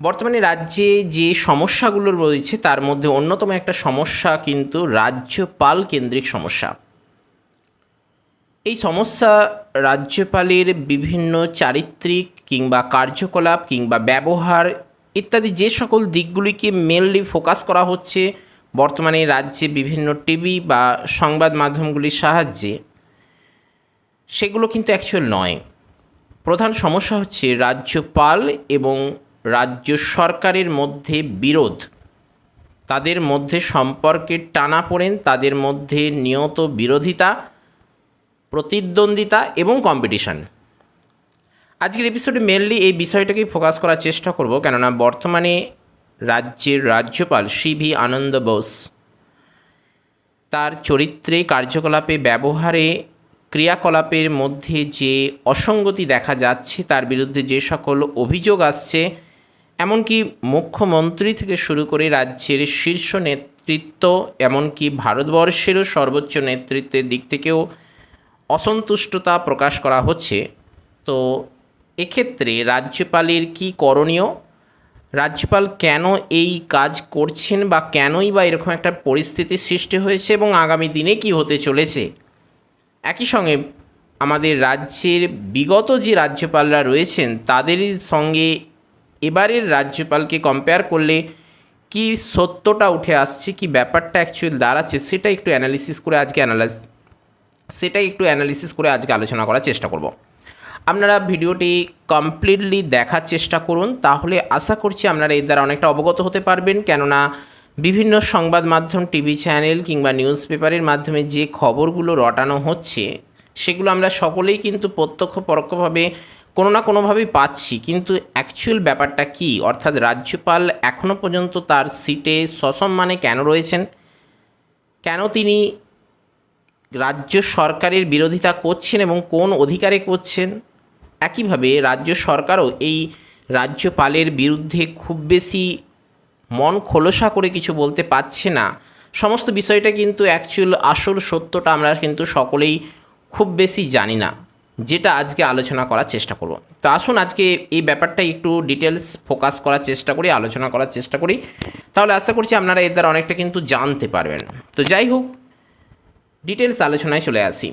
বর্তমানে রাজ্যে যে সমস্যাগুলো রয়েছে, তার মধ্যে অন্যতম একটা সমস্যা কিন্তু রাজ্যপাল কেন্দ্রিক সমস্যা। এই সমস্যা রাজ্যপালের বিভিন্ন চারিত্রিক কিংবা কার্যকলাপ কিংবা ব্যবহার ইত্যাদি যে সকল দিকগুলিকে মেনলি ফোকাস করা হচ্ছে বর্তমানে রাজ্যে বিভিন্ন টিভি বা সংবাদ মাধ্যমগুলির সাহায্যে, সেগুলো কিন্তু অ্যাকচুয়াল নয়। প্রধান সমস্যা হচ্ছে রাজ্যপাল এবং রাজ্য সরকারের মধ্যে বিরোধ। তাদের মধ্যে সম্পর্কের টানাপোড়েন তাদের মধ্যে নিয়ত বিরোধিতা, প্রতিদ্বন্দ্বিতা এবং কম্পিটিশন আজকের এপিসোডে মেনলি এই বিষয়টাকেই ফোকাস করার চেষ্টা করব, কেননা বর্তমানে রাজ্যের রাজ্যপাল সি ভি আনন্দ বোস তার চরিত্রে, কার্যকলাপে, ব্যবহারে, ক্রিয়াকলাপের মধ্যে যে অসঙ্গতি দেখা যাচ্ছে, তার বিরুদ্ধে যে সকল অভিযোগ আসছে এমনকি মুখ্যমন্ত্রী থেকে শুরু করে রাজ্যের শীর্ষ নেতৃত্ব, এমনকি ভারতবর্ষেরও সর্বোচ্চ নেতৃত্বের দিক থেকেও অসন্তুষ্টতা প্রকাশ করা হচ্ছে। তো এক্ষেত্রে রাজ্যপালের কি করণীয়? রাজ্যপাল কেন এই কাজ করছেন বা কেনই বা এরকম একটা পরিস্থিতির সৃষ্টি হয়েছে এবং আগামী দিনে কি হতে চলেছে? একই সঙ্গে আমাদের রাজ্যের বিগত যে রাজ্যপালরা রয়েছেন তাদেরই সঙ্গে এবারের রাজ্যপালকে কম্পেয়ার করলে কি সত্যটা উঠে আসছে, কি ব্যাপারটা অ্যাকচুয়াল দাঁড়াচ্ছে, সেটা একটু অ্যানালিসিস করে আজকে অ্যানালাইজ সেটাই একটু অ্যানালিসিস করে আজকে আলোচনা করার চেষ্টা করব। আপনারা ভিডিওটি কমপ্লিটলি দেখার চেষ্টা করুন, তাহলে আশা করছি আপনারা এর দ্বারা অনেকটা অবগত হতে পারবেন। কেননা বিভিন্ন সংবাদ মাধ্যম টিভি চ্যানেল কিংবা নিউজ পেপারের মাধ্যমে যে খবরগুলো রটানো হচ্ছে, সেগুলো আমরা সকলেই কিন্তু প্রত্যক্ষ পরোক্ষভাবে কোনো না কোনোভাবেই পাচ্ছি, কিন্তু অ্যাকচুয়াল ব্যাপারটা কি? অর্থাৎ রাজ্যপাল এখনও পর্যন্ত তার সিটে সসম্মানে কেন রয়েছেন? কেন তিনি রাজ্য সরকারের বিরোধিতা করছেন এবং কোন অধিকারে করছেন? একইভাবে রাজ্য সরকারও এই রাজ্যপালের বিরুদ্ধে খুব বেশি মন খোলসা করে কিছু বলতে পারছে না। সমস্ত বিষয়টা কিন্তু অ্যাকচুয়াল আসল সত্যটা আমরা কিন্তু সকলেই খুব বেশি জানি না। যেটা আজকে আলোচনা করার চেষ্টা করব। তো আসুন আজকে এই ব্যাপারটা একটু ডিটেলস ফোকাস করার চেষ্টা করি, আলোচনা করার চেষ্টা করি। তাহলে আশা করছি আপনারা এর দ্বারা অনেকটা কিন্তু জানতে পারবেন। তো যাই হোক ডিটেলস আলোচনায় চলে আসি।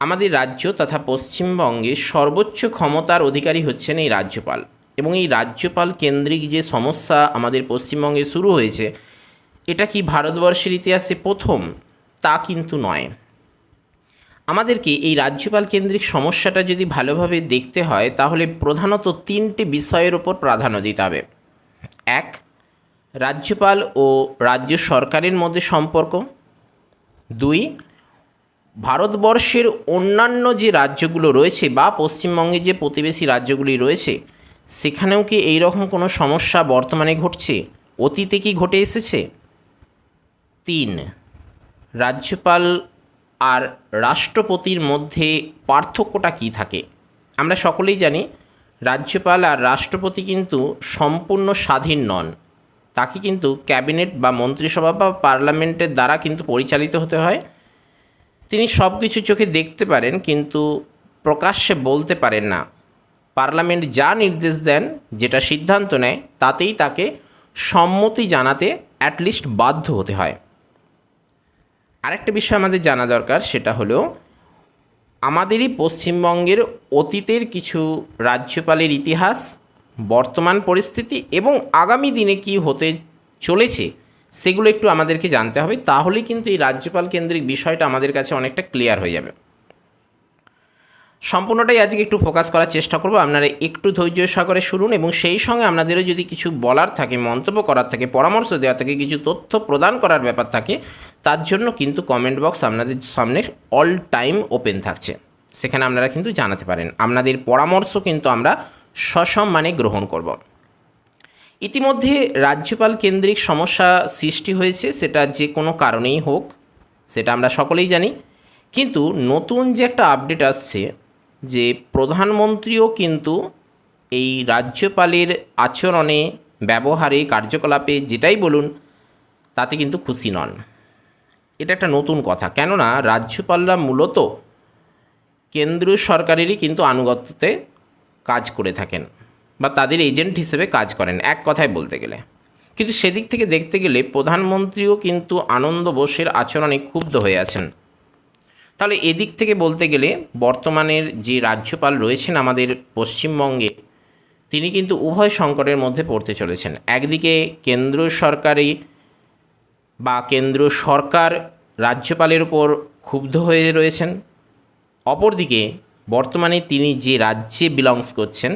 আমাদের রাজ্য তথা পশ্চিমবঙ্গে সর্বোচ্চ ক্ষমতার অধিকারী হচ্ছেন এই রাজ্যপাল। এবং এই রাজ্যপাল কেন্দ্রিক যে সমস্যা আমাদের পশ্চিমবঙ্গে শুরু হয়েছে, এটা কি ভারতবর্ষের ইতিহাসে প্রথম? তা কিন্তু নয়। আমাদেরকে এই রাজ্যপাল কেন্দ্রিক সমস্যাটা যদি ভালোভাবে দেখতে হয়, তাহলে প্রধানত তিনটি বিষয়ের ওপর প্রাধান্য দিতে হবে। এক, রাজ্যপাল ও রাজ্য সরকারের মধ্যে সম্পর্ক। দুই, ভারতবর্ষের অন্যান্য যে রাজ্যগুলো রয়েছে বা পশ্চিমবঙ্গে যে প্রতিবেশী রাজ্যগুলি রয়েছে, সেখানেও কি এই রকম কোনো সমস্যা বর্তমানে ঘটছে? অতীতে কি ঘটে এসেছে? তিন, রাজ্যপাল আর রাষ্ট্রপতির মধ্যে পার্থক্যটা কি থাকে? আমরা সকলেই জানি রাজ্যপাল আর রাষ্ট্রপতি কিন্তু সম্পূর্ণ স্বাধীন নন। তাকে কিন্তু ক্যাবিনেট বা মন্ত্রিসভা বা পার্লামেন্টের দ্বারা কিন্তু পরিচালিত হতে হয়। তিনি সব কিছু চোখে দেখতে পারেন কিন্তু প্রকাশ্যে বলতে পারেন না। পার্লামেন্ট যা নির্দেশ দেন, যেটা সিদ্ধান্ত নেয়, তাতেই তাকে সম্মতি জানাতে অ্যাটলিস্ট বাধ্য হতে হয়। আরেকটা বিষয় আমাদের জানা দরকার, সেটা হলো আমাদেরই পশ্চিমবঙ্গের অতীতের কিছু রাজ্যপালের ইতিহাস, বর্তমান পরিস্থিতি এবং আগামী দিনে কি হতে চলেছে সেগুলো একটু আমাদেরকে জানতে হবে। তাহলে কিন্তু এই রাজ্যপাল কেন্দ্রিক বিষয়টা আমাদের কাছে অনেকটা ক্লিয়ার হয়ে যাবে। সম্পূর্ণটাই আজকে একটু ফোকাস করার চেষ্টা করব। আপনারা একটু ধৈর্য সাগরে শুনুন এবং সেই সঙ্গে আপনাদেরও যদি কিছু বলার থাকে, মন্তব্য করার থাকে, পরামর্শ দেওয়া থাকে, কিছু তথ্য প্রদান করার ব্যাপার থাকে, তার জন্য কিন্তু কমেন্ট বক্স আপনাদের সামনে অল টাইম ওপেন থাকছে। সেখানে আপনারা কিন্তু জানাতে পারেন। আপনাদের পরামর্শ কিন্তু আমরা সসম্মানে গ্রহণ করব। ইতিমধ্যে রাজ্যপাল কেন্দ্রিক সমস্যা সৃষ্টি হয়েছে, সেটা যে কোনো কারণেই হোক, সেটা আমরা সকলেই জানি। কিন্তু নতুন যে একটা আপডেট আসছে যে প্রধানমন্ত্রীও কিন্তু এই রাজ্যপালের আচরণে, ব্যবহারে, কার্যকলাপে যেটাই বলুন, তাতে কিন্তু খুশি নন। এটা একটা নতুন কথা। কেননা রাজ্যপালরা মূলত কেন্দ্রীয় সরকারেরই কিন্তু আনুগত্যতে কাজ করে থাকেন বা তাদের এজেন্ট হিসেবে কাজ করেন, এক কথায় বলতে গেলে। কিন্তু সেদিক থেকে দেখতে গেলে প্রধানমন্ত্রীও কিন্তু আনন্দ বোসের আচরণে ক্ষুব্ধ হয়ে আছেন। তাহলে এদিক থেকে বলতে গেলে বর্তমানের যে রাজ্যপাল রয়েছেন আমাদের পশ্চিমবঙ্গে, তিনি কিন্তু উভয় সংকটের মধ্যে পড়তে চলেছেন। একদিকে কেন্দ্র সরকারি বা কেন্দ্র সরকার রাজ্যপালের উপর ক্ষুব্ধ হয়ে রয়েছেন। অপরদিকে বর্তমানে তিনি যে রাজ্যে বিলংস করছেন,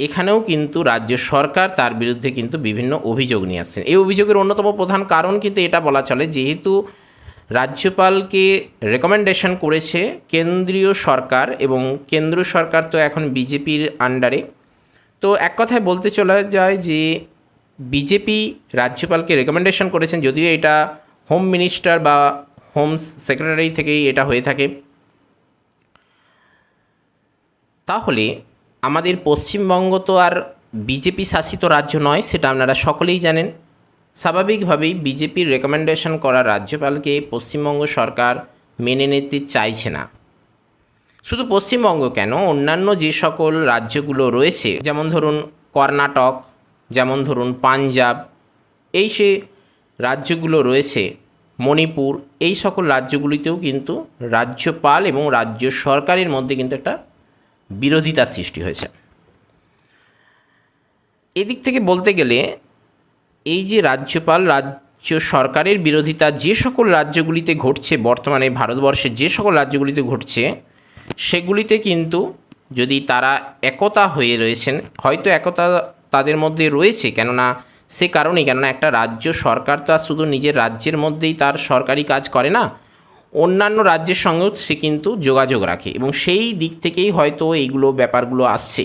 এখানেও কিন্তু রাজ্য সরকার তার বিরুদ্ধে কিন্তু বিভিন্ন অভিযোগ নিয়ে আসছেন। এই অভিযোগের অন্যতম প্রধান কারণ কিন্তু এটা বলা চলে, যেহেতু রাজ্যপালকে রেকমেন্ডেশন করেছে কেন্দ্রীয় সরকার এবং কেন্দ্র সরকার তো এখন বিজেপির আন্ডারে তো এক কথায় বলতে চলা যায় যে বিজেপি রাজ্যপালকে রেকমেন্ডেশন করেছেন যদিও এটা হোম মিনিস্টার বা হোম সেক্রেটারি থেকেই এটা হয়ে থাকে। তাহলে আমাদের পশ্চিমবঙ্গ তো আর বিজেপি শাসিত রাজ্য নয়, সেটা আপনারা সকলেই জানেন। স্বাভাবিকভাবেই বিজেপির রেকমেন্ডেশন করা রাজ্যপালকে পশ্চিমবঙ্গ সরকার মেনে নিতে চাইছে না। শুধু পশ্চিমবঙ্গ কেন, অন্যান্য যে সকল রাজ্যগুলো রয়েছে, যেমন ধরুন কর্ণাটক, যেমন ধরুন পাঞ্জাব, এই সে রাজ্যগুলো রয়েছে, মণিপুর, এই সকল রাজ্যগুলিতেও কিন্তু রাজ্যপাল এবং রাজ্য সরকারের মধ্যে কিন্তু একটা বিরোধিতার সৃষ্টি হয়েছে। এদিক থেকে বলতে গেলে এই যে রাজ্যপাল, রাজ্য সরকারের বিরোধিতা, যে সকল রাজ্যগুলিতে ঘটছে, বর্তমানে ভারতবর্ষে যে সকল রাজ্যগুলিতে ঘটছে, সেগুলিতে কিন্তু যদি তারা একতা হয়ে রয়েছেন, হয়তো একতা তাদের মধ্যে রয়েছে, কেননা সে কারণেই, কেননা একটা রাজ্য সরকার তো আর শুধু নিজের রাজ্যের মধ্যেই তার সরকারি কাজ করে না, অন্যান্য রাজ্যের সঙ্গেও সে কিন্তু যোগাযোগ রাখে এবং সেই দিক থেকেই হয়তো এইগুলো ব্যাপারগুলো আসছে।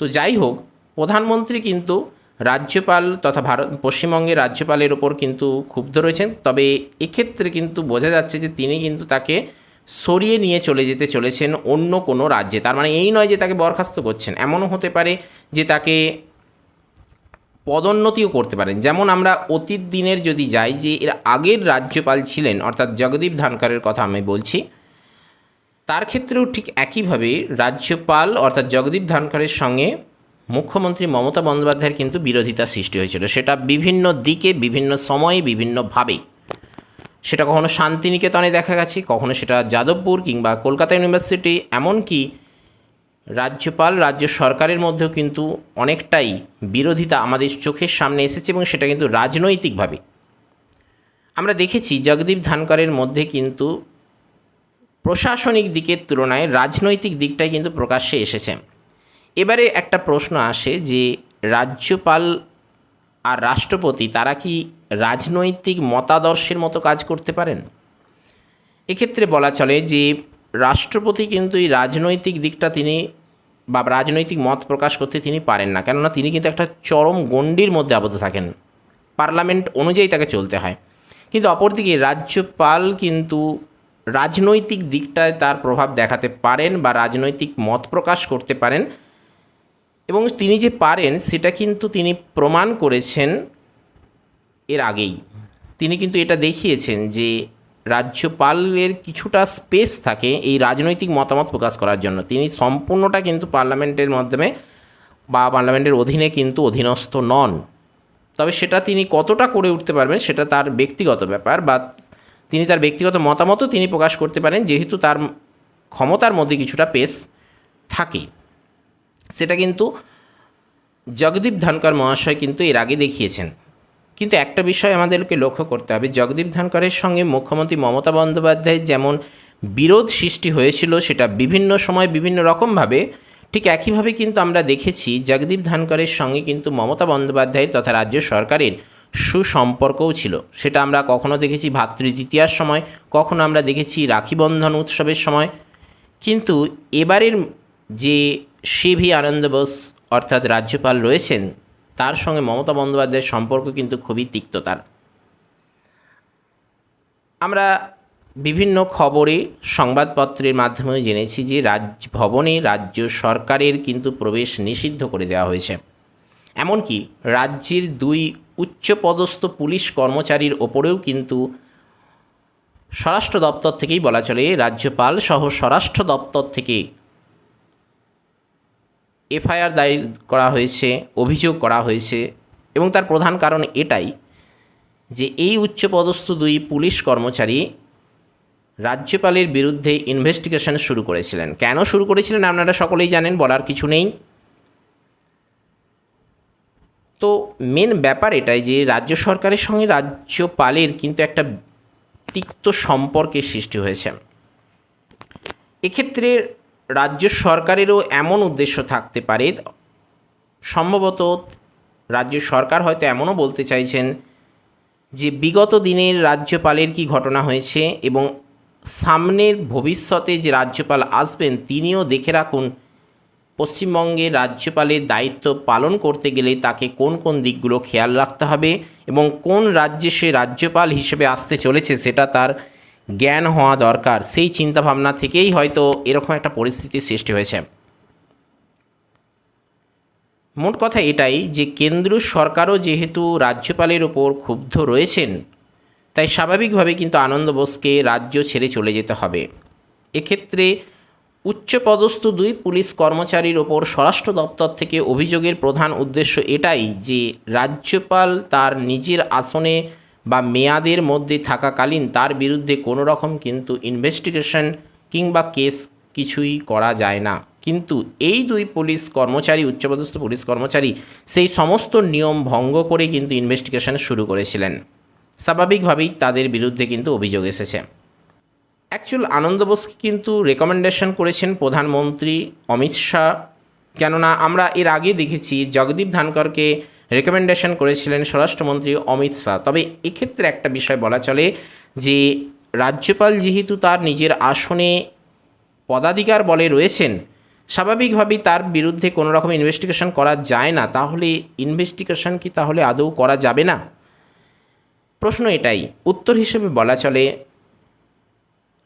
তো যাই হোক, প্রধানমন্ত্রী কিন্তু রাজ্যপাল তথা ভারত, পশ্চিমবঙ্গের রাজ্যপালের ওপর কিন্তু ক্ষুব্ধ রয়েছেন। তবে এক্ষেত্রে কিন্তু বোঝা যাচ্ছে যে তিনি কিন্তু তাকে সরিয়ে নিয়ে চলে যেতে চলেছেন অন্য কোনো রাজ্যে। তার মানে এই নয় যে তাকে বরখাস্ত করছেন। এমনও হতে পারে যে তাকে পদোন্নতিও করতে পারেন। যেমন আমরা অতীত দিনের যদি যাই যে এর আগের রাজ্যপাল ছিলেন, অর্থাৎ জগদীপ ধানকারের কথা আমি বলছি, তার ক্ষেত্রেও ঠিক একইভাবে রাজ্যপাল অর্থাৎ জগদীপ ধানকারের সঙ্গে মুখ্যমন্ত্রী মমতা বন্দ্যোপাধ্যায়ের কিন্তু বিরোধিতা সৃষ্টি হয়েছিল। সেটা বিভিন্ন দিকে, বিভিন্ন সময়ে, বিভিন্নভাবে। সেটা কখনো শান্তিনিকেতনে দেখা গেছে, কখনো সেটা যাদবপুর কিংবা কলকাতা ইউনিভার্সিটি, এমনকি রাজ্যপাল, রাজ্য সরকারের মধ্যেও কিন্তু অনেকটাই বিরোধিতা আমাদের চোখের সামনে এসেছে এবং সেটা কিন্তু রাজনৈতিকভাবে। আমরা দেখেছি জগদীপ ধানকরের মধ্যে কিন্তু প্রশাসনিক দিকের তুলনায় রাজনৈতিক দিকটাই কিন্তু প্রকাশ্যে এসেছে। এবারে একটা প্রশ্ন আসে যে রাজ্যপাল আর রাষ্ট্রপতি, তারা কি রাজনৈতিক মতাদর্শের মতো কাজ করতে পারেন? এক্ষেত্রে বলা চলে যে রাষ্ট্রপতি কিন্তু এই রাজনৈতিক দিকটা তিনি বা রাজনৈতিক মত প্রকাশ করতে তিনি পারেন না। কেননা তিনি কিন্তু একটা চরম গণ্ডির মধ্যে আবদ্ধ থাকেন। পার্লামেন্ট অনুযায়ী তাকে চলতে হয়। কিন্তু অপরদিকে রাজ্যপাল কিন্তু রাজনৈতিক দিকটায় তার প্রভাব দেখাতে পারেন বা রাজনৈতিক মত প্রকাশ করতে পারেন। এবং তিনি যে পারেন, সেটা কিন্তু তিনি প্রমাণ করেছেন এর আগেই। তিনি কিন্তু এটা দেখিয়েছেন যে রাজ্যপালের কিছুটা স্পেস থাকে এই রাজনৈতিক মতামত প্রকাশ করার জন্য। তিনি সম্পূর্ণটা কিন্তু পার্লামেন্টের মাধ্যমে বা পার্লামেন্টের অধীনে কিন্তু অধীনস্থ নন। তবে সেটা তিনি কতটা করে উঠতে পারবেন, সেটা তার ব্যক্তিগত ব্যাপার বা তিনি তার ব্যক্তিগত মতামতও তিনি প্রকাশ করতে পারেন, যেহেতু তার ক্ষমতার মধ্যে কিছুটা পেস থাকে। সেটা কিন্তু জগদীপ ধনকর মহাশয় কিন্তু এর আগে দেখিয়েছেন। কিন্তু একটা বিষয় আমাদেরকে লক্ষ্য করতে হবে, জগদীপ ধনকরের সঙ্গে মুখ্যমন্ত্রী মমতা বন্দ্যোপাধ্যায়ের যেমন বিরোধ সৃষ্টি হয়েছিল, সেটা বিভিন্ন সময় বিভিন্ন রকমভাবে, ঠিক একইভাবে কিন্তু আমরা দেখেছি জগদীপ ধনকরের সঙ্গে কিন্তু মমতা বন্দ্যোপাধ্যায়ের তথা রাজ্য সরকারের সুসম্পর্কও ছিল। সেটা আমরা কখনো দেখেছি ভাতৃদ্বিতীয়ার সময়, কখনো আমরা দেখেছি রাখি বন্ধন উৎসবের সময়। কিন্তু এবারের যে সি ভি আনন্দ বোস অর্থাৎ রাজ্যপাল রয়েছেন, তার সঙ্গে মমতা বন্দ্যোপাধ্যায়ের সম্পর্ক কিন্তু খুবই তিক্ত তার। আমরা বিভিন্ন খবরে, সংবাদপত্রের মাধ্যমে জেনেছি যে রাজভবনে রাজ্য সরকারের কিন্তু প্রবেশ নিষিদ্ধ করে দেওয়া হয়েছে। এমনকি রাজ্যের দুই উচ্চপদস্থ পুলিশ কর্মচারীর ওপরেও কিন্তু স্বরাষ্ট্র দপ্তর থেকেই বলা চলে, রাজ্যপাল সহ স্বরাষ্ট্র দপ্তর থেকে এফআইআর দায়ের করা হয়েছে, অভিযোগ করা হয়েছে এবং তার প্রধান কারণ এটাই যে এই উচ্চপদস্থ দুই পুলিশ কর্মচারী রাজ্যপালের বিরুদ্ধে ইনভেস্টিগেশন শুরু করেছিলেন। কেন শুরু করেছিলেন আপনারা সকলেই জানেন, বলার কিছু নেই। তো মেন ব্যাপার এটাই যে রাজ্য সরকারের সঙ্গে রাজ্যপালের কিন্তু একটা তিক্ত সম্পর্কের সৃষ্টি হয়েছে। এক্ষেত্রে রাজ্য সরকারেরও এমন উদ্দেশ্য থাকতে পারে, সম্ভবত রাজ্য সরকার হয়তো এমনও বলতে চাইছেন যে বিগত দিনের রাজ্যপালের কি ঘটনা হয়েছে এবং সামনের ভবিষ্যতে যে রাজ্যপাল আসবেন তিনিও দেখে রাখুন পশ্চিমবঙ্গের রাজ্যপালের দায়িত্ব পালন করতে গেলে তাকে কোন কোন দিকগুলো খেয়াল রাখতে হবে এবং কোন রাজ্যে সে রাজ্যপাল হিসেবে আসতে চলেছে সেটা তার জ্ঞান হওয়া দরকার, সেই চিন্তাভাবনা থেকেই হয়তো এরকম একটা পরিস্থিতির সৃষ্টি হয়েছে। মোট কথা এটাই যে কেন্দ্র সরকারও যেহেতু রাজ্যপালের ওপর ক্ষুব্ধ রয়েছেন, তাই স্বাভাবিকভাবে কিন্তু আনন্দ বোসকে রাজ্য ছেড়ে চলে যেতে হবে। এক্ষেত্রে উচ্চপদস্থ দুই পুলিশ কর্মচারীর ওপর স্বরাষ্ট্র দপ্তর থেকে অভিযোগের প্রধান উদ্দেশ্য এটাই যে রাজ্যপাল তার নিজের আসনে বা মেয়াদের মধ্যে থাকাকালীন তার বিরুদ্ধে কোনো রকম কিন্তু ইনভেস্টিগেশন কিংবা কেস কিছুই করা যায় না। কিন্তু এই দুই পুলিশ কর্মচারী, উচ্চপদস্থ পুলিশ কর্মচারী সেই সমস্ত নিয়ম ভঙ্গ করে কিন্তু ইনভেস্টিগেশন শুরু করেছিলেন। স্বাভাবিকভাবেই তাদের বিরুদ্ধে কিন্তু অভিযোগ এসেছে। অ্যাকচুয়াল আনন্দ বোসকে কিন্তু রেকমেন্ডেশন করেছেন প্রধানমন্ত্রী অমিত শাহ। কেননা আমরা এর আগে দেখেছি, জগদীপ ধানকরকে রেকমেন্ডেশন করেছিলেন স্বরাষ্ট্রমন্ত্রী অমিত শাহ। তবে এক্ষেত্রে একটা বিষয় বলা চলে যে, রাজ্যপাল যেহেতু তার নিজের আসনে পদাধিকার বলে রয়েছেন, স্বাভাবিকভাবেই তার বিরুদ্ধে কোনো রকম ইনভেস্টিগেশন করা যায় না। তাহলে ইনভেস্টিগেশন কি তাহলে আদৌ করা যাবে না? প্রশ্ন এটাই। উত্তর হিসেবে বলা চলে,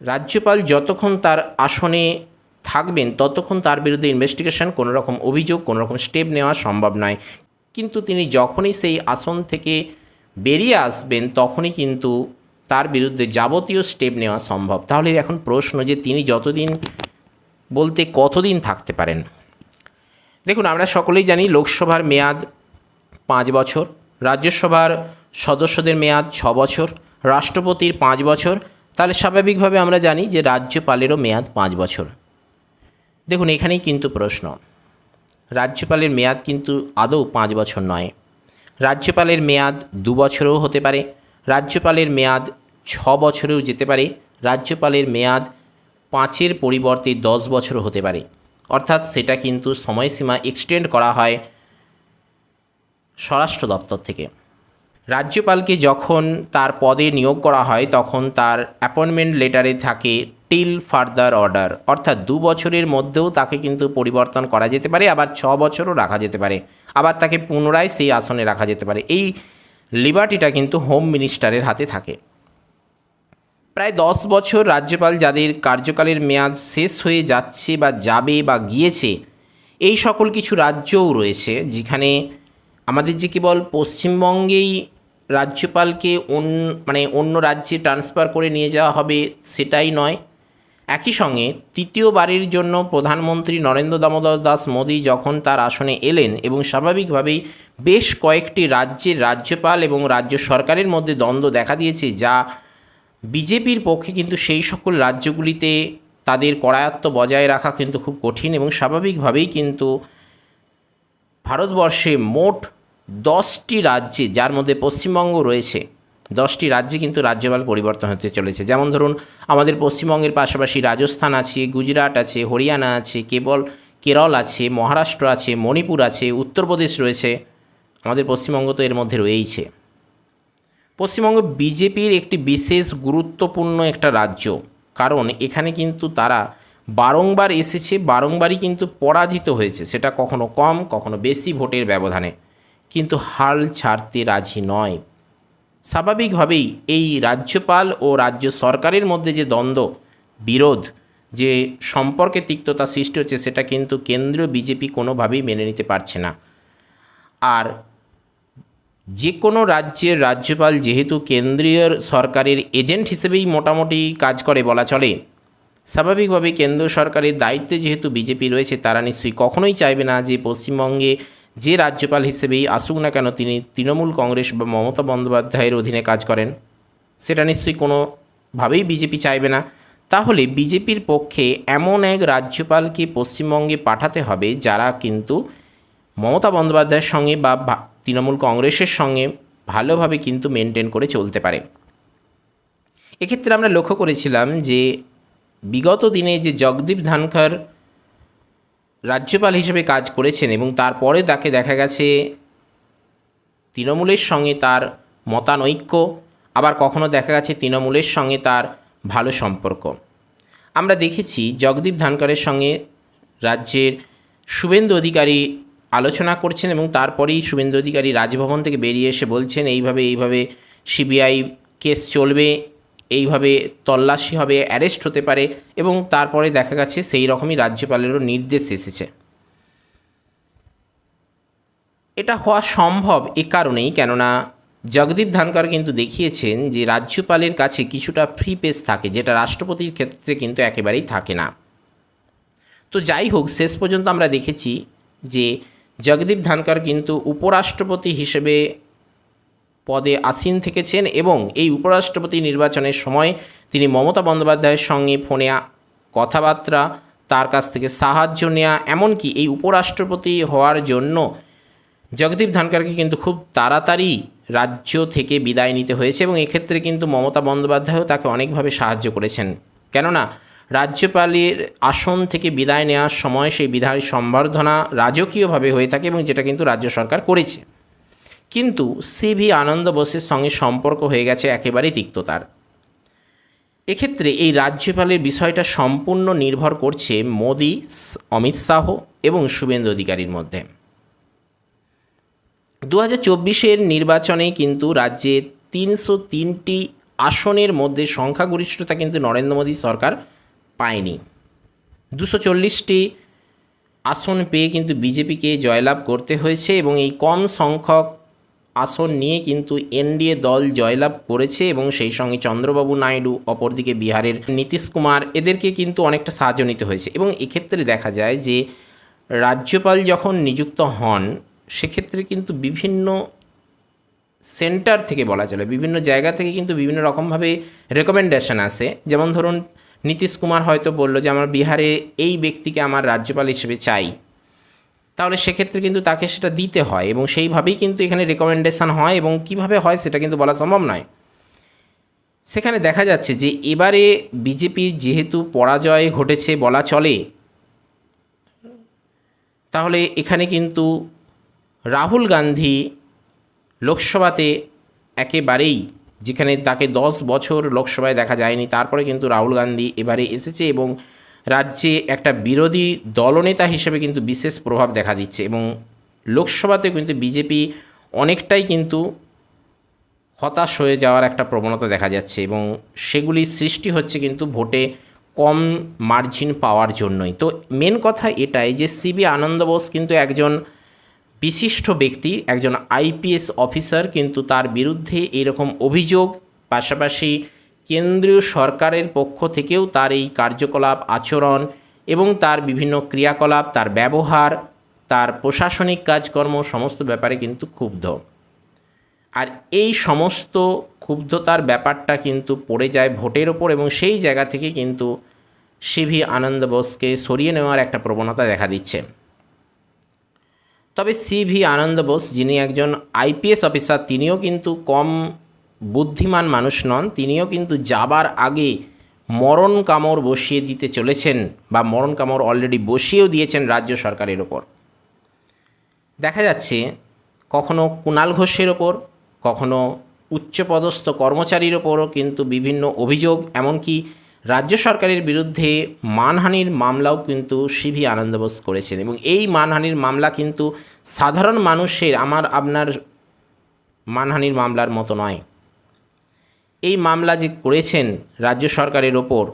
রাজ্যপাল যতক্ষণ তার আসনে থাকবেন, ততক্ষণ তার বিরুদ্ধে ইনভেস্টিগেশন কোনো রকম অভিযোগ, কোনো রকম স্টেপ নেওয়া সম্ভব নয়। কিন্তু তিনি যখনই সেই আসন থেকে বেরিয়ে আসবেন, তখনই কিন্তু তার বিরুদ্ধে যাবতীয় স্টেপ নেওয়া সম্ভব। তাহলে এখন প্রশ্ন যে তিনি যতদিন বলতে কতদিন থাকতে পারেন? দেখুন, আমরা সকলেই জানি লোকসভার মেয়াদ পাঁচ বছর, রাজ্যসভার সদস্যদের মেয়াদ ছ বছর, রাষ্ট্রপতির পাঁচ বছর। তাহলে স্বাভাবিকভাবে আমরা জানি যে রাজ্যপালেরও মেয়াদ পাঁচ বছর। দেখুন, এখানেই কিন্তু প্রশ্ন। রাজ্যপালের মেয়াদ কিন্তু আদৌ পাঁচ বছর নয়। রাজ্যপালের মেয়াদ দু বছরেও হতে পারে, রাজ্যপালের মেয়াদ ছ বছরেও যেতে পারে, রাজ্যপালের মেয়াদ পাঁচের পরিবর্তে দশ বছরও হতে পারে। অর্থাৎ সেটা কিন্তু সময়সীমা এক্সটেন্ড করা হয় স্বরাষ্ট্র দপ্তর থেকে। রাজ্যপালকে যখন তার পদে নিয়োগ করা হয়, তখন তার অ্যাপয়েন্টমেন্ট লেটারে থাকে টিল ফার্দার অর্ডার অর্থাৎ দু বছরের মধ্যেও তাকে কিন্তু পরিবর্তন করা যেতে পারে, আবার ছ বছরও রাখা যেতে পারে। আবার তাকে পুনরায় সেই আসনে রাখা যেতে পারে। এই লিবার্টিটা কিন্তু হোম মিনিস্টারের হাতে থাকে। প্রায় দশ বছর রাজ্যপাল যাদের কার্যকালের মেয়াদ শেষ হয়ে যাচ্ছে বা যাবে বা গিয়েছে, এই সকল কিছু রাজ্যও রয়েছে, যেখানে আমাদের যে কেবল পশ্চিমবঙ্গেই রাজ্যপালকে অন্য মানে অন্য রাজ্যে ট্রান্সফার করে নিয়ে যাওয়া হবে সেটাই নয় একই সঙ্গে তৃতীয়বারের জন্য প্রধানমন্ত্রী নরেন্দ্র দামোদর দাস মোদী যখন তার আসনে এলেন এবং স্বাভাবিকভাবেই বেশ কয়েকটি রাজ্যের রাজ্যপাল এবং রাজ্য সরকারের মধ্যে দ্বন্দ্ব দেখা দিয়েছে, যা বিজেপির পক্ষে কিন্তু সেই সকল রাজ্যগুলিতে তাদের করায়ত্ত বজায় রাখা কিন্তু খুব কঠিন এবং স্বাভাবিকভাবেই কিন্তু ভারতবর্ষে মোট দশটি রাজ্যে, যার মধ্যে পশ্চিমবঙ্গ রয়েছে দশটি রাজ্যে কিন্তু রাজ্যপাল পরিবর্তন হতে চলেছে। যেমন ধরুন, আমাদের পশ্চিমবঙ্গের পাশাপাশি রাজস্থান আছে, গুজরাট আছে, হরিয়ানা আছে, কেবল কেরল আছে, মহারাষ্ট্র আছে, মণিপুর আছে, উত্তরপ্রদেশ রয়েছে। আমাদের পশ্চিমবঙ্গ তো এর মধ্যে রয়েইছে। পশ্চিমবঙ্গ বিজেপির একটি বিশেষ গুরুত্বপূর্ণ একটা রাজ্য। কারণ এখানে কিন্তু তারা বারংবার এসেছে, বারংবারই কিন্তু পরাজিত হয়েছে। সেটা কখনো কম, কখনো বেশি ভোটের ব্যবধানে। কিন্তু হাল ছাড়তে রাজি নয়। স্বাভাবিকভাবেই এই রাজ্যপাল ও রাজ্য সরকারের মধ্যে যে দ্বন্দ্ব, বিরোধ, যে সম্পর্কে তিক্ততা সৃষ্টি হচ্ছে, সেটা কিন্তু কেন্দ্রীয় বিজেপি কোনোভাবেই মেনে নিতে পারছে না। আর যে কোনো রাজ্যের রাজ্যপাল যেহেতু কেন্দ্রীয় সরকারের এজেন্ট হিসেবেই মোটামুটি কাজ করে বলা চলে স্বাভাবিকভাবে কেন্দ্র সরকারের দায়িত্বে যেহেতু বিজেপি রয়েছে, তারা নিশ্চয়ই কখনোই চাইবে না যে পশ্চিমবঙ্গে যে রাজ্যপাল হিসেবেই আসুক না কেন তিনি তৃণমূল কংগ্রেস বা মমতা বন্দ্যোপাধ্যায়ের অধীনে কাজ করেন, সেটা নিশ্চয়ই কোনোভাবেই বিজেপি চাইবে না। তাহলে বিজেপির পক্ষে এমন এক রাজ্যপালকে পশ্চিমবঙ্গে পাঠাতে হবে যারা কিন্তু মমতা বন্দ্যোপাধ্যায়ের সঙ্গে বা তৃণমূল কংগ্রেসের সঙ্গে ভালোভাবে কিন্তু মেনটেন করে চলতে পারে। এক্ষেত্রে আমরা লক্ষ্য করেছিলাম যে বিগত দিনে যে জগদীপ ধানখড় রাজ্যপাল হিসেবে কাজ করেছেন এবং তারপরে তাকে দেখা গেছে তৃণমূলের সঙ্গে তার মতানৈক্য, আবার কখনো দেখা গেছে তৃণমূলের সঙ্গে তার ভালো সম্পর্ক। আমরা দেখেছি জগদীপ ধানকরের সঙ্গে রাজ্যের শুভেন্দু অধিকারী আলোচনা করছেন এবং তারপরেই শুভেন্দু অধিকারী রাজভবন থেকে বেরিয়ে এসে বলছেন, এইভাবে এইভাবে সিবিআই কেস চলবে। এইভাবে তল্লাশি হবে অ্যারেস্ট হতে পারে এবং তারপরে দেখা গেছে সেই রকমই রাজ্যপালেরও নির্দেশ এসেছে। এটা হওয়া সম্ভব এ কারণেই কেননা জগদীপ ধানকর কিন্তু দেখিয়েছেন যে রাজ্যপালের কাছে কিছুটা ফ্রি পেস থাকে, যেটা রাষ্ট্রপতির ক্ষেত্রে কিন্তু একেবারেই থাকে না। তো যাই হোক, শেষ পর্যন্ত আমরা দেখেছি যে জগদীপ ধানকর কিন্তু উপরাষ্ট্রপতি হিসেবে পদে আসীন থেকেছেন এবং এই উপরাষ্ট্রপতি নির্বাচনের সময় তিনি মমতা বন্দ্যোপাধ্যায়ের সঙ্গে ফোনে কথাবার্তা, তার কাছ থেকে সাহায্য নেওয়া এমনকি এই উপরাষ্ট্রপতি হওয়ার জন্য জগদীপ ধনকরকে কিন্তু খুব তাড়াতাড়ি রাজ্য থেকে বিদায় নিতে হয়েছে এবং এক্ষেত্রে কিন্তু মমতা বন্দ্যোপাধ্যায়ও তাকে অনেকভাবে সাহায্য করেছেন। কেননা রাজ্যপালের আসন থেকে বিদায় নেওয়ার সময় সেই বিদায় সম্বর্ধনা রাজকীয়ভাবে হয়ে থাকে এবং যেটা কিন্তু রাজ্য সরকার করেছে। কিন্তু সিভি আনন্দ বোসের সঙ্গে সম্পর্ক হয়ে গেছে একেবারেই তিক্ততার। এক্ষেত্রে এই রাজ্যপালের বিষয়টা সম্পূর্ণ নির্ভর করছে মোদি, অমিত শাহ এবং শুভেন্দু অধিকারীর মধ্যে। দু হাজার চব্বিশের নির্বাচনে কিন্তু রাজ্যে তিনশো তিনটি আসনের মধ্যে সংখ্যাগরিষ্ঠতা কিন্তু নরেন্দ্র মোদী সরকার পায়নি। দুশো চল্লিশটি আসন পেয়ে কিন্তু বিজেপিকে জয়লাভ করতে হয়েছে এবং এই কম সংখ্যক আসন নিয়ে কিন্তু এনডিএ দল জয়লাভ করেছে এবং সেই সঙ্গে চন্দ্রবাবু নাইডু, অপরদিকে বিহারের নীতিশ কুমার, এদেরকে কিন্তু অনেকটা সাহায্য নিতে হয়েছে। এবং এক্ষেত্রে দেখা যায় যে, রাজ্যপাল যখন নিযুক্ত হন, সেক্ষেত্রে কিন্তু বিভিন্ন সেন্টার থেকে বলা চলে, বিভিন্ন জায়গা থেকে কিন্তু বিভিন্ন রকমভাবে রেকমেন্ডেশন আসে। যেমন ধরুন, নীতিশ কুমার হয়তো বলল যে, আমার বিহারে এই ব্যক্তিকে আমার রাজ্যপাল হিসেবে চাই। তাহলে সেক্ষেত্রে কিন্তু তাকে সেটা দিতে হয় এবং সেইভাবেই কিন্তু এখানে রেকমেন্ডেশান হয় এবং কীভাবে হয় সেটা কিন্তু বলা সম্ভব নয়। সেখানে দেখা যাচ্ছে যে এবারে বিজেপি যেহেতু পরাজয় ঘটেছে বলা চলে, তাহলে এখানে কিন্তু রাহুল গান্ধী লোকসভাতে একেবারেই, যেখানে তাকে দশ বছর লোকসভায় দেখা যায়নি, তারপরে কিন্তু রাহুল গান্ধী এবারে এসেছে এবং রাজ্যে একটা বিরোধী দলনেতা হিসেবে কিন্তু বিশেষ প্রভাব দেখা দিচ্ছে এবং লোকসভাতে কিন্তু বিজেপি অনেকটাই কিন্তু হতাশ হয়ে যাওয়ার একটা প্রবণতা দেখা যাচ্ছে এবং সেগুলি সৃষ্টি হচ্ছে কিন্তু ভোটে কম মার্জিন পাওয়ার জন্যই। তো মেন কথা এটাই যে সিবি আনন্দ বোস কিন্তু একজন বিশিষ্ট ব্যক্তি, একজন আইপিএস অফিসার কিন্তু তার বিরুদ্ধে এরকম অভিযোগ, পাশাপাশি কেন্দ্রীয় সরকারের পক্ষ থেকেও তার এই কার্যকলাপ, আচরণ এবং তার বিভিন্ন ক্রিয়াকলাপ, তার ব্যবহার, তার প্রশাসনিক কাজকর্ম সমস্ত ব্যাপারে কিন্তু ক্ষুব্ধ। আর এই সমস্ত ক্ষুব্ধতার ব্যাপারটা কিন্তু পড়ে যায় ভোটের ওপর এবং সেই জায়গা থেকে কিন্তু সিভি আনন্দ বোসকে সরিয়ে নেওয়ার একটা প্রবণতা দেখা দিচ্ছে। তবে সিভি আনন্দ বোস, যিনি একজন আইপিএস অফিসার, তিনিও কিন্তু কম বুদ্ধিমান মানুষ নন, তিনিও কিন্তু যাবার আগে মরণ কামড় বসিয়ে দিতে চলেছেন বা মরণ কামড় অলরেডি বসিয়েও দিয়েছেন রাজ্য সরকারের ওপর। দেখা যাচ্ছে কখনো কুণাল ঘোষের ওপর, কখনো উচ্চপদস্থ কর্মচারীর ওপরও কিন্তু বিভিন্ন অভিযোগ, এমনকি রাজ্য সরকারের বিরুদ্ধে মানহানির মামলাও কিন্তু সিভি আনন্দ বোস করেছেন। এবং এই মানহানির মামলা কিন্তু সাধারণ মানুষের, আমার আপনার মানহানির মামলার মতো নয়। এই মামলা যে করেছেন রাজ্য সরকারের ওপর,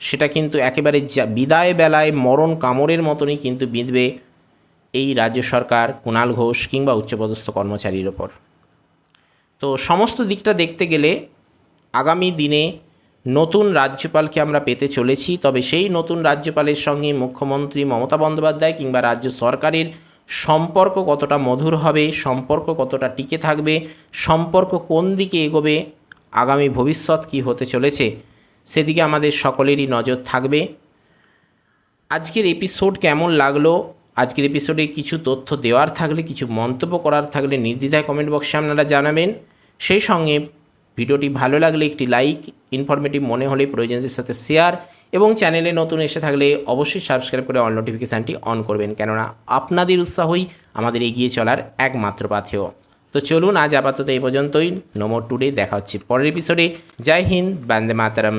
সেটা কিন্তু একেবারে বিদায় বেলায় মরণ কামড়ের মতনই কিন্তু বিঁধবে এই রাজ্য সরকার, কুণাল ঘোষ কিংবা উচ্চপদস্থ কর্মচারীর ওপর। তো সমস্ত দিকটা দেখতে গেলে আগামী দিনে নতুন রাজ্যপালকে আমরা পেতে চলেছি, তবে সেই নতুন রাজ্যপালের সঙ্গে মুখ্যমন্ত্রী মমতা বন্দ্যোপাধ্যায় কিংবা রাজ্য সরকারের সম্পর্ক কতটা মধুর হবে, সম্পর্ক কতটা টিকে থাকবে, সম্পর্ক কোন দিকে এগোবে আগামী ভবিষ্যৎ কী হতে চলেছে সেদিকে আমাদের সকলেরই নজর থাকবে। আজকের এপিসোড কেমন লাগল? আজকের এপিসোডে কিছু তথ্য দেওয়ার থাকলে, কিছু মন্তব্য করার থাকলে নির্দ্বিধায় কমেন্ট বক্সে আপনারা জানাবেন। সেই সঙ্গে ভিডিওটি ভালো লাগলে একটি লাইক ইনফরমেটিভ মনে হলে প্রয়োজনদের সাথে শেয়ার এবং চ্যানেলে নতুন এসে থাকলে অবশ্যই সাবস্ক্রাইব করে অল নোটিফিকেশানটি অন করবেন। কেননা আপনাদের উৎসাহই আমাদের এগিয়ে চলার একমাত্র পাথেয়। তো চলুন আজ আপাতত এই পর্যন্তই। নোমর টুডে দেখা হচ্ছে পরের এপিসোডে জয় হিন্দ, বন্দে মাতারাম।